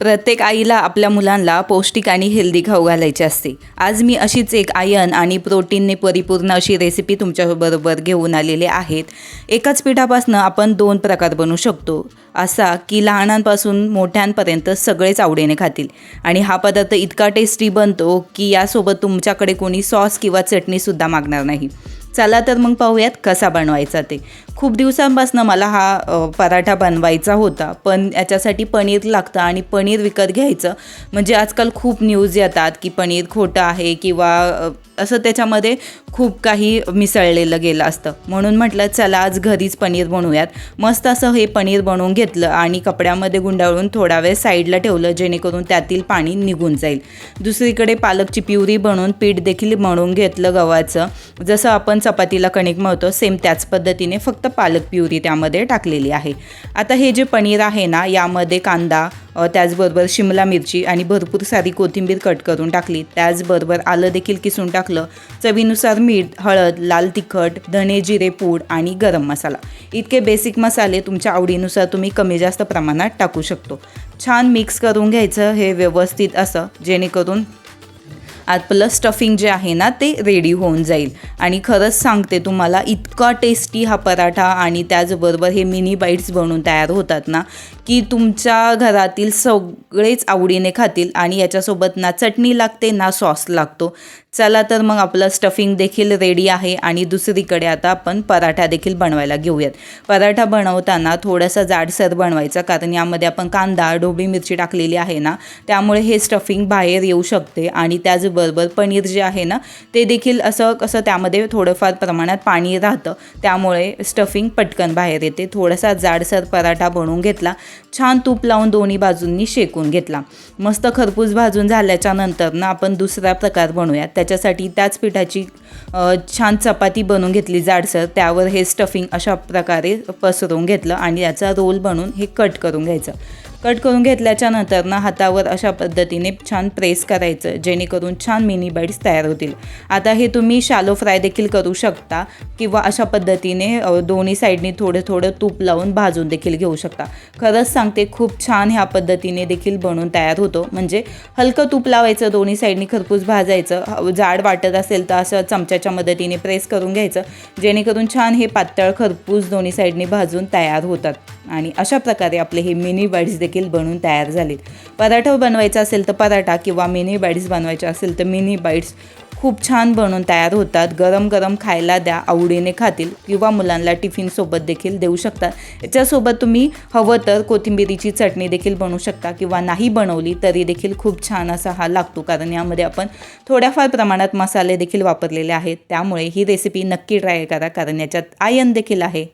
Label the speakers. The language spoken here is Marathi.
Speaker 1: प्रत्येक आईला आपल्या मुलांना पौष्टिक आणि हेल्दी खाऊ घालायची असते. आज मी अशीच एक आयन आणि प्रोटीनने परिपूर्ण अशी रेसिपी तुमच्याबरोबर घेऊन आलेले आहेत. एकाच पिठापासून आपण दोन प्रकार बनवू शकतो. असा की लहानांपासून मोठ्यांपर्यंत सगळेच आवडीने खातील. आणि हा पदार्थ इतका टेस्टी बनतो की यासोबत तुमच्याकडे कोणी सॉस किंवा चटणीसुद्धा मागणार नाही. चला तर मग पाहूयात कसा बनवायचा ते. खूप दिवसांपासून मला हा पराठा बनवायचा होता पण याच्यासाठी पनीर लागतं आणि पनीर विकत घ्यायचं. म्हणजे आजकाल खूप न्यूज येतात की पनीर खोटं आहे किंवा असं त्याच्यामध्ये खूप काही मिसळलेलं गेलं असतं. म्हणून म्हटलं चला आज घरीच पनीर बनवूयात. मस्त असं हे पनीर बनवून घेतलं आणि कपड्यामध्ये गुंडाळून थोडा वेळ साईडला ठेवलं जेणेकरून त्यातील पाणी निघून जाईल. दुसरीकडे पालकची प्युरी बनवून पीठ देखील बनवून घेतलं गव्हाचं. जसं आपण चपातीला कणिक मळतो सेम त्याच पद्धतीने फक्त पालक प्युरी त्यामध्ये टाकलेली आहे. आता हे जे पनीर आहे ना यामध्ये कांदा त्याचबरोबर शिमला मिरची आणि भरपूर सारी कोथिंबीर कट करून टाकली. त्याचबरोबर आलं देखील किसून टाकलं. चवीनुसार मीठ हळद लाल तिखट धणे जिरे पूड आणि गरम मसाला. इतके बेसिक मसाले तुमच्या आवडीनुसार तुम्ही कमी जास्त प्रमाणात टाकू शकतो. छान मिक्स करून घ्यायचं हे व्यवस्थित असं जेणेकरून आपलं स्टफिंग जे आहे ना ते रेडी होऊन जाईल. आणि खरंच सांगते तुम्हाला इतका टेस्टी हा पराठा आणि त्याचबरोबर हे मिनी बाईट्स बनवून तयार होतात ना की तुमच्या घरातील सगळेच आवडीने खातील आणि याच्यासोबत ना चटणी लागते ना सॉस लागतो. चला तर मग आपलं स्टफिंग देखील रेडी आहे आणि दुसरीकडे आता आपण पराठा देखील बनवायला घेऊयात. पराठा बनवताना थोडासा जाडसर बनवायचा कारण यामध्ये आपण कांदा ढोबळी मिरची टाकलेली आहे ना त्यामुळे हे स्टफिंग बाहेर येऊ शकते आणि त्याचबरोबर पनीर जे आहे ना ते देखील असं कसं त्यामध्ये थोडंफार प्रमाणात पाणी राहतं. त्यामुळे स्टफिंग पटकन बाहेर येते. थोडासा जाडसर पराठा बनवून घेतला. छान तूप लावून दोन्ही बाजूंनी शेकून घेतला. मस्त खरपूस भाजून झाल्याच्यानंतर ना आपण दुसरा प्रकार बनवूयात. त्याच्यासाठी त्याच पिठाची छान चपाती बनवून घेतली जाडसर. त्यावर हे स्टफिंग अशा प्रकारे पसरवून घेतलं आणि याचा रोल बनवून हे कट करून घ्यायचं. कट करून घेतल्याच्या नंतर ना हातावर अशा पद्धतीने छान प्रेस करायचं जेणेकरून छान मिनी बाईट्स तयार होतील. आता हे तुम्ही शालो फ्राय देखील करू शकता किंवा अशा पद्धतीने दोन्ही साईडनी थोडं थोडं तूप लावून भाजून देखील घेऊ शकता. खरंच सांगते खूप छान ह्या पद्धतीने देखील बनवून तयार होतो. म्हणजे हलकं तूप लावायचं दोन्ही साईडनी खरपूस भाजायचं जाड वाटत असेल तर असं चमच्याच्या मदतीने प्रेस करून घ्यायचं जेणेकरून छान हे पातळ खरपूस दोन्ही साईडनी भाजून तयार होतात. आणि अशा प्रकारे आपले हे मिनी बाईट्स देखील देखील बनवून तयार झालेत. पराठा बनवायचा असेल तर पराठा किंवा मिनी बाईट्स बनवायचे असेल तर मिनी बाईट्स खूप छान बनवून तयार होतात. गरम गरम खायला द्या आवडीने खातील किंवा मुलांना टिफिनसोबत देखील देऊ शकतात याच्यासोबत तुम्ही हवं तर कोथिंबिरीची चटणी देखील बनवू शकता किंवा नाही बनवली तरी देखील खूप छान असा हा लागतो. कारण यामध्ये आपण थोड्याफार प्रमाणात मसाले देखील वापरलेले आहेत. त्यामुळे ही रेसिपी नक्की ट्राय करा. कारण याच्यात आयन देखील आहे.